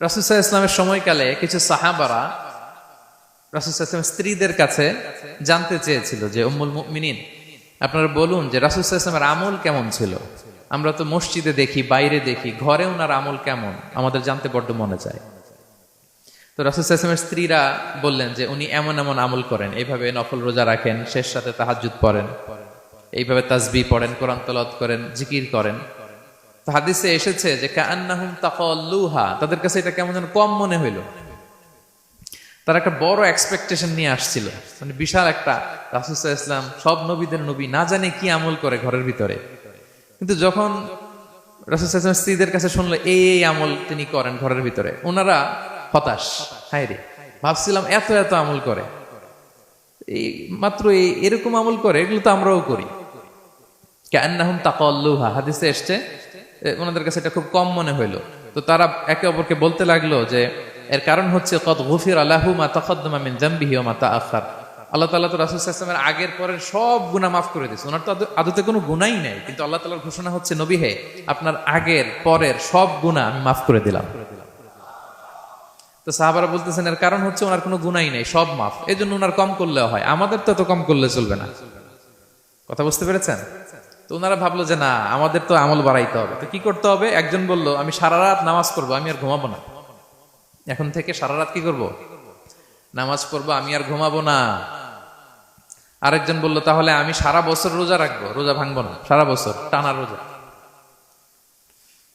রাসুসাহ ইসলামের সময়কালে কিছু সাহাবারা রাসুসাহ ইসলামের স্ত্রীদের কাছে জানতে চেয়েছিল যে, উম্মুল মিনিন আপনারা বলুন যে রাসুসাহ ইসলামের আমল কেমন ছিল? আমরা তো মসজিদে দেখি, বাইরে দেখি, ঘরে ওনার আমল কেমন? আমাদের জানতে বড্ড মনে চায়। তো রাসুসাহ ইসলামের স্ত্রীরা বললেন যে, উনি এমন এমন আমল করেন, এইভাবে নফল রোজা রাখেন, শেষ সাথে তাহাজুদ পড়েন, এইভাবে তাজবি পড়েন, কোরআন তলত করেন, জিকির করেন। হাদিসে এসেছে যে কান্নাহুম তাকাল্লুহা, তাদের কাছে এটা কেমন যেন কম মনে হইল। তারা একটা বড় এক্সপেকটেশন নিয়ে আসছিল। মানে বিশাল একটা রাসুসাহ ইসলাম সব নবীদের নবী না জানে কি আমল করে ঘরের ভিতরে। কিন্তু যখন রাসুসাহ ইসলাম স্ত্রীদের কাছে শুনলো, এই এই আমল তিনি করেন ঘরের ভিতরে, ওনারা হতাশ। হায় রে, ভাবছিলাম এত এত আমল করে। এই মাত্র এই, এরকম আমল করে, এগুলো তো আমরাও করি। কান্নাহুম তাকাল্লুহা, হাদিসে এসছে ওনাদের কাছে এটা খুব কম মনে হইল। তো তারা একে অপরকে বলতে লাগল যে, এর কারণ হচ্ছে কত গফির আল্লাহু মা তাকাদ্দামা মিন জামবিহি ওয়া মা তাআখার। আল্লাহ তাআলা তো রাসূল সাল্লাল্লাহু আগের পরের সব গুনাহ মাফ করে দিয়েছে। ওনার তো আদতে কোনো গুনাহই নাই, কিন্তু আল্লাহ তাআলার ঘোষণা হচ্ছে, নবী হে, আপনার আগের পরের সব গুনাহ আমি মাফ করে দিলাম। তো সাহাবারা বলতেছেন, এর কারণ হচ্ছে, ওনার কোনো গুনাই নাই, সব মাফ। এই জন্য ওনার কম করলেও হয়, আমাদের তো এত কম করলে চলবে না। কথা বুঝতে পেরেছেন? তো ওনারা ভাবলো যে না, আমাদের তো আমল বাড়াইতে হবে। তো কি করতে হবে? একজন বলল, আমি সারা রাত নামাজ পড়ব, আমি আর ঘুমাবো না। এখন থেকে সারা রাত কি করব? নামাজ পড়ব, আমি আর ঘুমাবো না। আরেকজন বলল, তাহলে আমি সারা বছর রোজা রাখব, রোজা ভাঙবো না, সারা বছর, টানা রোজা।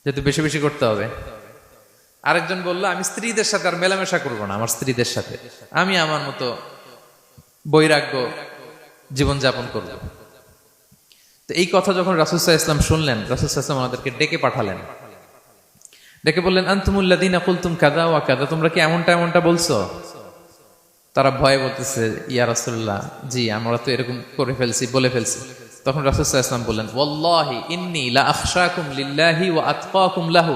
যেহেতু বেশি বেশি করতে হবে। আরেকজন বলল, আমি স্ত্রীদের সাথে আর মেলামেশা করব না, আমার স্ত্রীদের সাথে। আমি আমার মতো বৈরাগ্য জীবনযাপন করব। তো এই কথা যখন রাসুসাহ ইসলাম শুনলেন রাসুসাহ ইসলাম আমাদেরকে ডেকে পাঠালেন। ডেকে বললেন আন্তমুল্লাদিন কুলতুম কাদা ওয়া কাদা তোমরা কি এমনটা এমনটা বলছো? তারা ভয়ে বলতেছে, ইয়া রাসুল্লাহ জি, আমরা তো এরকম করে ফেলছি, বলে ফেলছি। তখন রাসুসাহ ইসলাম বললেন, ওয়াল্লাহি ইন্নী লা আখশাকুম লিল্লাহি ওয়া আতকাকুম লাহু।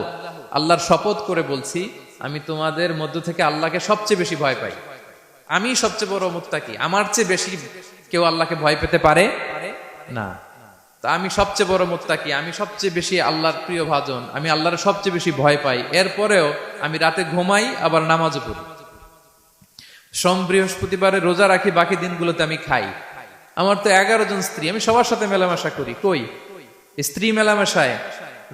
আল্লাহর শপথ করে বলছি, আমি তোমাদের মধ্য থেকে আল্লাহকে সবচেয়ে বেশি ভয় পাই। আমি সবচেয়ে বড় মুত্তাকি। আমার চেয়ে বেশি কেউ আল্লাহকে ভয় পেতে পারে না। তা আমি সবচেয়ে বড় মুত্তাকি, আমি সবচেয়ে বেশি আল্লাহর প্রিয় ভাজন, আমি আল্লাহর সবচেয়ে বেশি ভয় পাই। এরপরেও আমি রাতে ঘুমাই, আবার নামাজও পড়ি। সোম বৃহস্পতিবারে রোজা রাখি, বাকি দিনগুলোতে আমি খাই। আমার তো এগারো জন স্ত্রী, আমি সবার সাথে মেলামেশা করি। কই? স্ত্রী মেলামেশায়,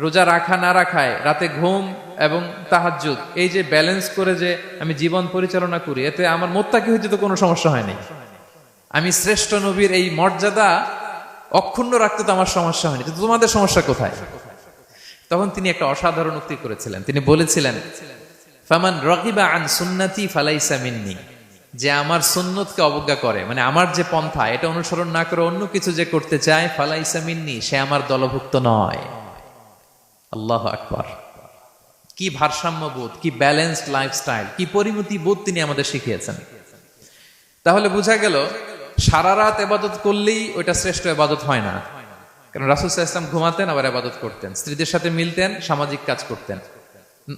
রোজা রাখা না রাখায়, রাতে ঘুম এবং তাহাজ্জুদ, এই যে ব্যালেন্স করে যে আমি জীবন পরিচালনা করি, এতে আমার মোত্তাকি হইতে তো কোনো সমস্যা হয়নি আমি শ্রেষ্ঠ নবীর এই মর্যাদা অক্ষুণ্ণ রাখতে তো আমার সমস্যা হয়নি, কিন্তু তোমাদের সমস্যা কোথায়? তখন তিনি একটা অসাধারণ উক্তি করেছিলেন। তিনি বলেছিলেন, ফামান রকিবা আন সুন্নাতি ফালাইসা মিন্নি। যে আমার সুন্নতকে অবজ্ঞা করে মানে আমার যে পন্থা, এটা অনুসরণ না করে অন্য কিছু যে করতে চায়, ফালাইসা মিন্নি, সে আমার দলভুক্ত নয়। আল্লাহ আকবার। কি ভারসাম্য বোধ কি ব্যালেন্সড লাইফস্টাইল, কি পরিমতি বোধ তিনি আমাদের শিখিয়েছেন। তাহলে বোঝা গেল সারা রাত এবাদত করলেই ওইটা শ্রেষ্ঠ এবাদত হয় না। কারণ রাসুল ইসলাম ঘুমাতেন, আবার এবাদত করতেন। স্ত্রীদের সাথে মিলতেন, সামাজিক কাজ করতেন।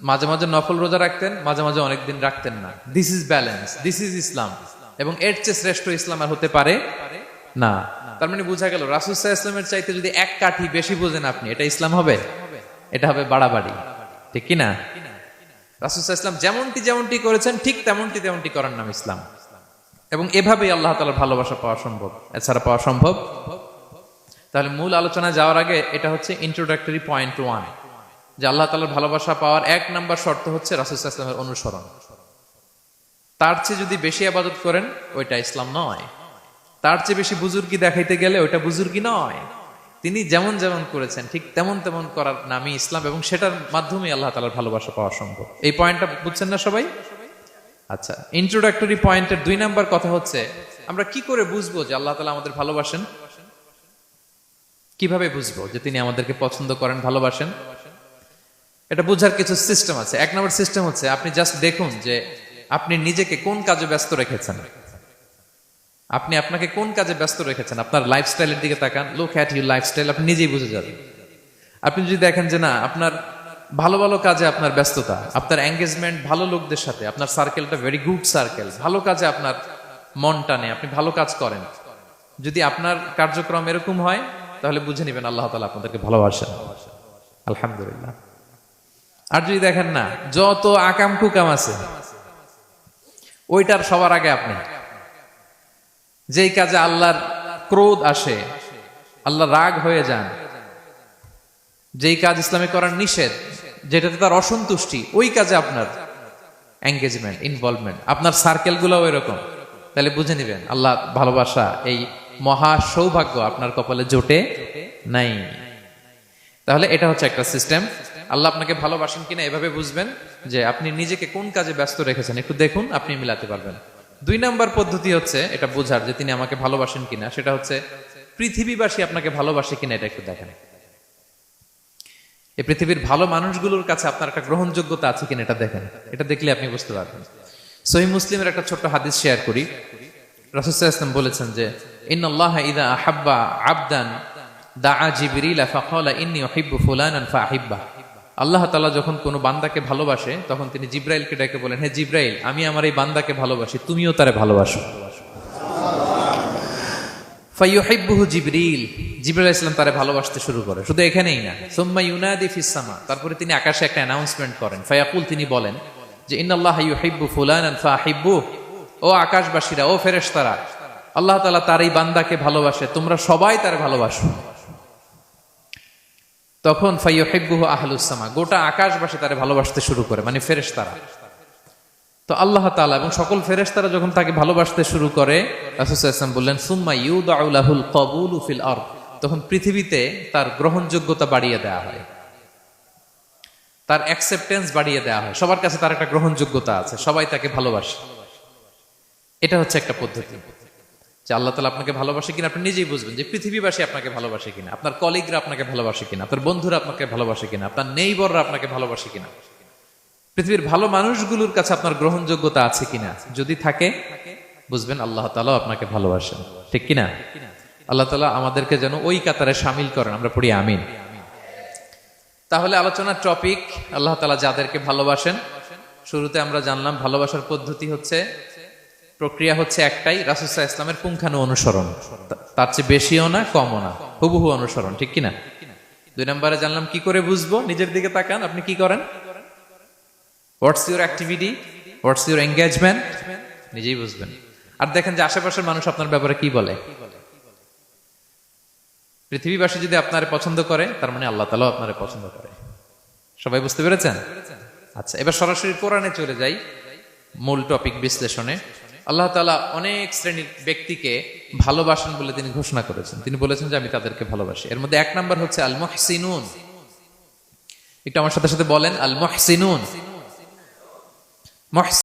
মাঝে মাঝে নফল রোজা রাখতেন, মাঝে মাঝে অনেকদিন রাখতেন না। This is balance this is Islam এবং এর চেয়ে শ্রেষ্ঠ ইসলাম আর হতে পারে না। তার মানে বোঝা গেল, রাসুল ইসলামের চাইতে যদি এক কাঠি বেশি বোঝেন আপনি, এটা ইসলাম হবে? এটা হবে বাড়াবাড়ি। ঠিক কিনা? রাসুল ইসলাম যেমনটি যেমনটি করেছেন, ঠিক তেমনটি তেমনটি করার নাম ইসলাম। এবং এভাবেই আল্লাহ তালার ভালোবাসা পাওয়া সম্ভব। এছাড়া পাওয়া সম্ভব? তাহলে মূল আলোচনায় যাওয়ার আগে এটা হচ্ছে ইন্ট্রোডাক্টরি পয়েন্ট ওয়ান যে আল্লাহ তালার ভালোবাসা পাওয়ার এক নাম্বার শর্ত হচ্ছে রাসুল ইসলামের অনুসরণ। তার চেয়ে যদি বেশি আবাদত করেন, ওইটা ইসলাম নয়। তার চেয়ে বেশি বুজুর্গি দেখাইতে গেলে ওইটা বুজুর্গি নয়। তিনি যেমন যেমন করেছেন, ঠিক তেমন তেমন করার নামই ইসলাম এবং সেটার মাধ্যমে আল্লাহ তালার ভালোবাসা পাওয়া সম্ভব। এই পয়েন্টটা বুঝছেন না সবাই? আচ্ছা। ইন্ট্রোডাক্টরি পয়েন্টের দুই নাম্বার কথা হচ্ছে, আমরা কি করে বুঝব যে আল্লাহ তালা আমাদের ভালোবাসেন? কীভাবে বুঝব যে তিনি আমাদেরকে পছন্দ করেন, ভালোবাসেন? এটা বোঝার কিছু সিস্টেম আছে। এক নম্বর সিস্টেম হচ্ছে, আপনি জাস্ট দেখুন যে আপনি নিজেকে কোন কাজে ব্যস্ত রেখেছেন? আপনি আপনাকে কোন কাজে ব্যস্ত রেখেছেন? আপনার লাইফস্টাইলের দিকে তাকান। লুক হ্যাট ইউর লাইফস্টাইল আপনি নিজেই বুঝে যাবেন। আপনি যদি দেখেন যে না, আপনার ভালো ভালো কাজে আপনার ব্যস্ততা, আপনার এঙ্গেজমেন্ট ভালো লোকদের সাথে, আপনার সার্কেলটা ভেরি গুড সার্কেল ভালো কাজে আপনার মন টানে, আপনি ভালো কাজ করেন। যদি আপনার কার্যক্রম এরকম হয়, তাহলে বুঝে নেবেন আল্লাহ তালা আপনাদেরকে ভালোবাসেন। আলহামদুলিল্লাহ। আর যদি দেখেন না, যত আকাম কুকাম আছে, ওইটার সবার আগে আপনি। যেই কাজে আল্লাহর ক্রোধ আসে আল্লাহ রাগ হয়ে যান যেই কাজ ইসলামে করার নিষেধ, যেটাতে তার অসন্তুষ্টি, ওই কাজে আপনার এঙ্গেজমেন্ট ইনভলভমেন্ট আপনার সার্কেলগুলো এরকম। তাহলে বুঝে নিবেন, আল্লাহ ভালোবাসা, এই মহা সৌভাগ্য আপনার কপালে জোটে নাই। তাহলে এটা হচ্ছে একটা সিস্টেম আল্লাহ আপনাকে ভালোবাসেন কিনা এভাবে বুঝবেন যে আপনি নিজেকে কোন কাজে ব্যস্ত রেখেছেন। একটু দেখুন, আপনি মিলাতে পারবেন। দুই নাম্বার পদ্ধতি হচ্ছে, এটা বোঝার যে তিনি আমাকে ভালোবাসেন কিনা, সেটা হচ্ছে পৃথিবীবাসী আপনাকে ভালোবাসে কিনা, এটা একটু দেখেন। এই পৃথিবীর ভালো মানুষগুলোর কাছে আপনার একটা গ্রহণযোগ্যতা আছে কিনা এটা দেখেন। এটা দেখলে আপনি বুঝতে পারবেন। সহি মুসলিমের একটা ছোট্ট হাদিস শেয়ার করি। রাসুসাহ ইসলাম বলেছেন যে, ইন্নাল্লাহ ইদা আহাব্বা আবদান, দাআ জিবরিল ইন্নী উহিব্বু ফুলানান ফাহিব্বা আল্লাহ তাআলা যখন কোনো বান্দাকে ভালোবাসে, তখন তিনি জিব্রাইলকে ডেকে বলেন, হে জিব্রাইল, আমি আমার এই বান্দাকে ভালোবাসি, তুমিও তারে ভালোবাসো। জিবরিল ইসলাম ভালোবাসতে শুরু করে। শুধু এখানেই না। সুম্মা ইউনাদি ফিস সামা, তারপরে তিনি আকাশে একটা অ্যানাউন্সমেন্ট করেন। ফায়াকুল তিনি বলেন যে ইউহিব্বু ফুলানান ফাহিব্বু ও আকাশবাসীরা, ও ফেরেশতারা, আল্লাহ তাআলা তার এই বান্দাকে ভালোবাসে, তোমরা সবাই তার ভালোবাসো। তখন ফাইয়ুহিব্বুহু আহলুস সামা, গোটা আকাশবাসী তারে ভালোবাসতে শুরু করে মানে ফেরেশতারা। তো আল্লাহ তাআলা এবং সকল ফেরেশতারা যখন তাকে ভালোবাসতে শুরু করে বললেন, সুম্মা ইউদাউলাহুল কবুলু ফিল আরদ। তখন পৃথিবীতে তার গ্রহণযোগ্যতা বাড়িয়ে দেওয়া হয়। তার অ্যাকসেপ্টেন্স বাড়িয়ে দেওয়া হয়। সবার কাছে তার একটা গ্রহণযোগ্যতা আছে। সবাই তাকে ভালোবাসে। এটা হচ্ছে একটা পদ্ধতি। যে আল্লাহ তালা আপনাকে ভালোবাসে কিনা, আপনি নিজেই বুঝবেন যে পৃথিবীবাসী আপনাকে ভালোবাসে কিনা, আপনার কলিগরা আপনাকে ভালোবাসে কিনা, আপনার বন্ধুরা আপনাকে ভালোবাসে কিনা, আপনার নেইবররা আপনাকে ভালোবাসে কিনা। পৃথিবীর ভালো মানুষগুলোর কাছে আপনার গ্রহণযোগ্যতা আছে কিনা? যদি থাকে, বুঝবেন আল্লাহ তালাও আপনাকে ভালোবাসেন। ঠিক কিনা? আল্লাহ তালা আমাদেরকে যেন ওই কাতারে সামিল করেন। আমরা পড়ি আমিন। তাহলে আলোচনার টপিক, আল্লাহ তালা যাদেরকে ভালোবাসেন, শুরুতে আমরা জানলাম ভালোবাসার পদ্ধতি হচ্ছে, প্রক্রিয়া হচ্ছে একটাই রাসুসাহ ইসলামের পুঙ্খানু অনুসরণ। তার চেয়ে বেশিও না, কমও না, হুবহু অনুসরণ। ঠিক কিনা? দুই নম্বরে জানলাম, কি করে বুঝব? নিজের দিকে তাকান, আপনি কি করেন? What's your activity what's your engagement নিজেই বুঝবেন। আর দেখেন যে আশেপাশের মানুষ আপনার ব্যাপারে কি বলে? পৃথিবীবাসী যদি আপনার পছন্দ করে, তার মানে আল্লাহ তালাও আপনার পছন্দ করে। সবাই বুঝতে পেরেছেন? আচ্ছা এবার সরাসরি কোরআনে চলে যাই, মূল টপিক বিশ্লেষণে। আল্লাহ তালা অনেক শ্রেণির ব্যক্তিকে ভালোবাসেন বলে তিনি ঘোষণা করেছেন। তিনি বলেছেন যে আমি তাদেরকে ভালোবাসি। এর মধ্যে এক নাম্বার হচ্ছে আল মহসিনুন একটু আমার সাথে সাথে বলেন আল মহসিনুন محسن